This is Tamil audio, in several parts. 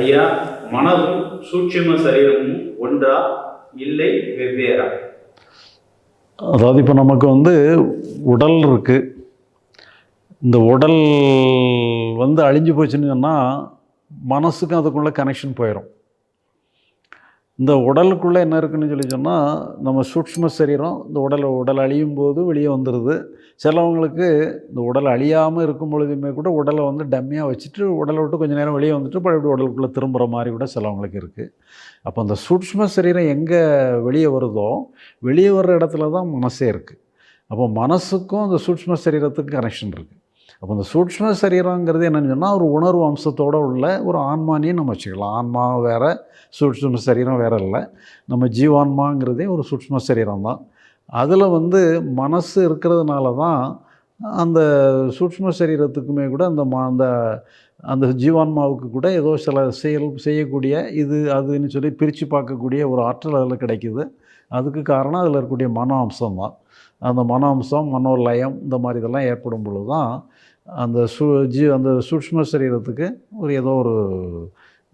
ஐயா மனதும் சூட்சும சரீரமும் ஒன்றா இல்லை வெவ்வேறா? அதாவது இப்போ நமக்கு வந்து உடல் இருக்குது இந்த உடல் வந்து அழிஞ்சு போச்சுன்னு சொன்னால் மனசுக்கும் அதுக்குள்ளே கனெக்ஷன் போயிடும் இந்த உடலுக்குள்ளே என்ன இருக்குன்னு சொல்லி சொன்னால் நம்ம சூக்ஷ்ம சரீரம் இந்த உடல் உடல் அழியும் போது வெளியே வந்துடுது சிலவங்களுக்கு இந்த உடல் அழியாமல் இருக்கும் பொழுதுமே கூட உடலை வந்து டம்மியாக வச்சுட்டு உடலை விட்டு கொஞ்சம் நேரம் வெளியே வந்துட்டு பழைய உடலுக்குள்ளே திரும்புகிற மாதிரி கூட சிலவங்களுக்கு இருக்குது அப்போ அந்த சூக்ஷ்ம சரீரம் எங்கே வெளியே வருதோ வெளியே வர்ற இடத்துல தான் மனசே இருக்குது அப்போ மனசுக்கும் அந்த சூக்ஷ்ம சரீரத்துக்கும் கனெக்ஷன் இருக்குது அப்போ இந்த சூக்ஷ்ம சரீரங்கிறது என்னென்னு சொன்னால் ஒரு உணர்வு அம்சத்தோடு உள்ள ஒரு ஆன்மானியும் நம்ம வச்சுக்கலாம். ஆன்மா வேறு சூக்ஷ்ம சரீரம் வேறு இல்லை. நம்ம ஜீவான்மாங்கிறதே ஒரு சூக்ஷ்ம சரீரம் தான் அதில் வந்து மனசு இருக்கிறதுனால தான் அந்த சூட்ச்ம சரீரத்துக்குமே கூட அந்த மா அந்த அந்த ஜீவான்மாவுக்கு கூட ஏதோ சில செயல் செய்யக்கூடிய இது அதுன்னு சொல்லி பிரித்து பார்க்கக்கூடிய ஒரு ஆற்றல் அதில் கிடைக்குது. அதுக்கு காரணம் அதில் இருக்கக்கூடிய மன அம்சம் தான். அந்த மன அம்சம் மனோலயம் இந்த மாதிரி இதெல்லாம் ஏற்படும் பொழுது தான் அந்த சு ஜீ அந்த சூட்ச்ம சரீரத்துக்கு ஒரு ஏதோ ஒரு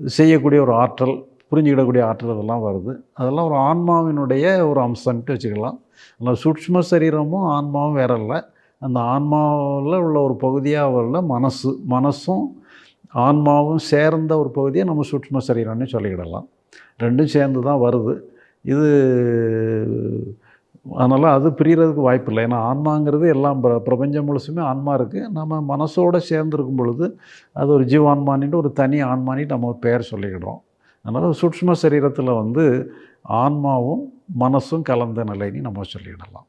செய்யக்கூடிய ஒரு ஆற்றல் புரிஞ்சுக்கிடக்கூடிய ஆற்றல் இதெல்லாம் வருது. அதெல்லாம் ஒரு ஆன்மாவினுடைய ஒரு அம்சம்ட்டு வச்சுக்கலாம். அந்த சூட்ச்ம சரீரமும் ஆன்மாவும் வேற இல்லை அந்த ஆன்மாவில் உள்ள ஒரு பகுதியாக உள்ள மனசு மனசும் ஆன்மாவும் சேர்ந்த ஒரு பகுதியை நம்ம சூக்ஷ்ம சரீரம்னு சொல்லிக்கிடலாம். ரெண்டும் சேர்ந்து தான் வருது. இது அதனால் அது பிரியறதுக்கு வாய்ப்பு இல்லை ஏன்னா ஆன்மாங்கிறது எல்லாம் பிர பிரபஞ்சம் முழுசுமே ஆன்மா இருக்குது நம்ம மனசோடு சேர்ந்துருக்கும் பொழுது அது ஒரு ஜீவான்மானிட்டு ஒரு தனி ஆன்மானிட்டு நம்ம பெயர் சொல்லிக்கிடுறோம். அதனால் சூட்ச்ம சரீரத்தில் வந்து ஆன்மாவும் மனசும் கலந்த நிலைன்னு நம்ம சொல்லிடலாம்